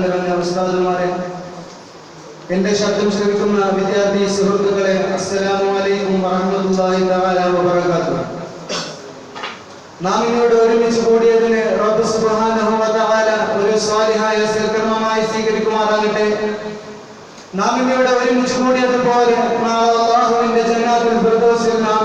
നിറഞ്ഞ ഉസ്താദുമാരെ എന്റെ ശബ്ദം ശ്രമിക്കുന്ന വിദ്യാർത്ഥി സുഹൃത്തുക്കളെ അസ്സലാമു അലൈക്കും വറഹ്മത്തുള്ളാഹി തആല നാം ഇന്നോട് ഒരുമിച്ച് കൂടിയതിന് റബ്ബ് സുബ്ഹാനഹു ഒരു സ്വാലിഹായ സൽക്കർമ്മമായി സ്വീകരിക്കുമാറാകട്ടെ. നാം ഇന്നിവിടെ ഒരുമിച്ച് കൂടിയതുപോലെ നാളെ നാം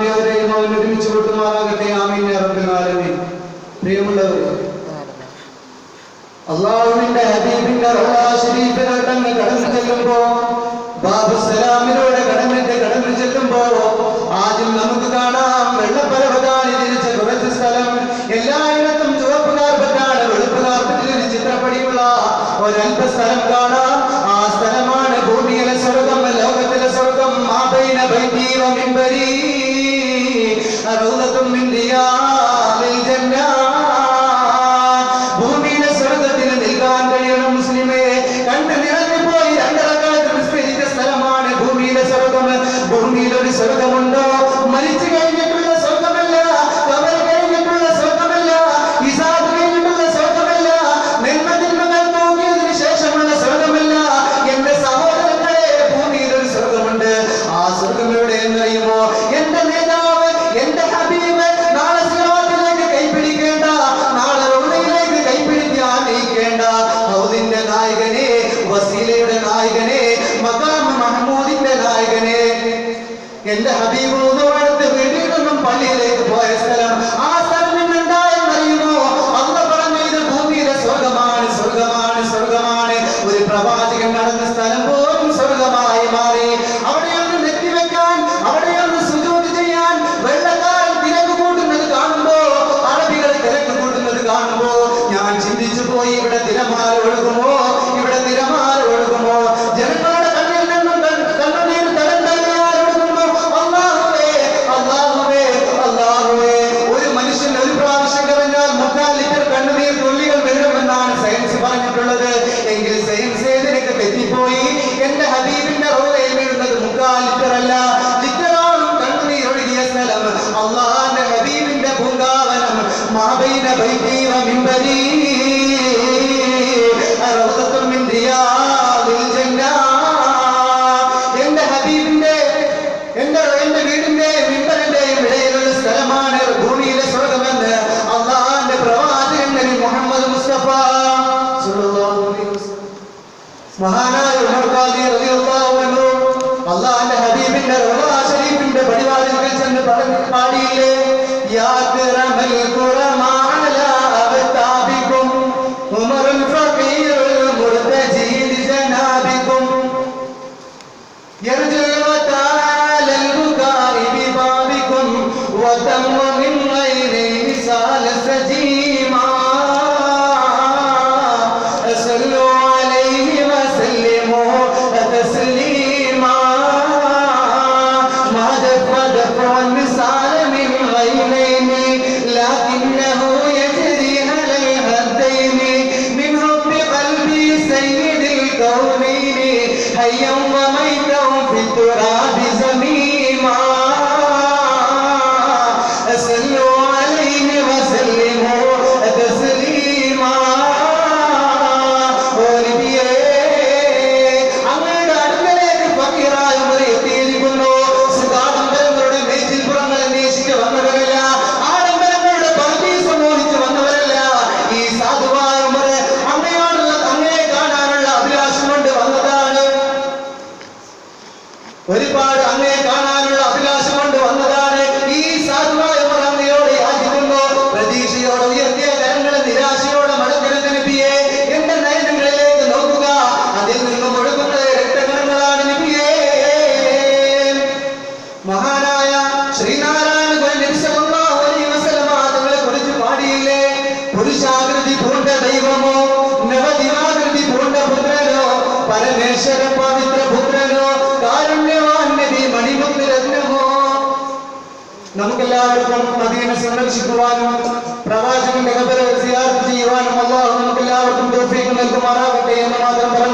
ആ സ്ഥലമാണ് ഭൂമിയിലെ സ്വർഗം ലോകത്തിലെ സ്വർഗം. മാതയിന ബൈദീവ മിമ്പരി റൗദത്തും ഇന്ത്യ ഭൂമി എന്റെ ഹബീബ് മുതവാഴത്തെ വീട്ടിൽ നിന്നും പള്ളിയിലെ Subhanallah. Aí é uma ഒരുപാട് അങ്ങേ കാണാനുള്ള അഭിലാഷം കൊണ്ട് വന്നതാണ് ഈ സാധുവായ മുറാമിയോട് യാചിക്കുമ്പോ പ്രതീക്ഷയോട് ഉയർത്തിയ കരങ്ങൾ നിരാശയോടെ മടക്കരുത് നബിയെ എന്റെ നയനങ്ങളിലേക്ക് നോക്കുക. അതിൽ നിന്നും ഒഴുകുന്നത് രക്തകരങ്ങളാണ് നബിയെ. മഹാനായ ശ്രീനാരായണ തങ്ങളെ കുറിച്ച് പാടിയില്ലേ? പുരുഷാകൃതി പൂണ്ട ദൈവമോ? നവദിവാകൃതി പൂണ്ട പുത്രനോ? പരമേശ്വരൻ നമുക്കെല്ലാവർക്കും മദീന സന്ദർശിക്കുവാനും പ്രവാചകന്റെ സിയാറത്ത് ചെയ്യുവാനും അള്ളാഹു നമുക്കെല്ലാവർക്കും നൽകുമാറാകട്ടെ എന്ന് മാത്രം പറഞ്ഞുകൊണ്ട്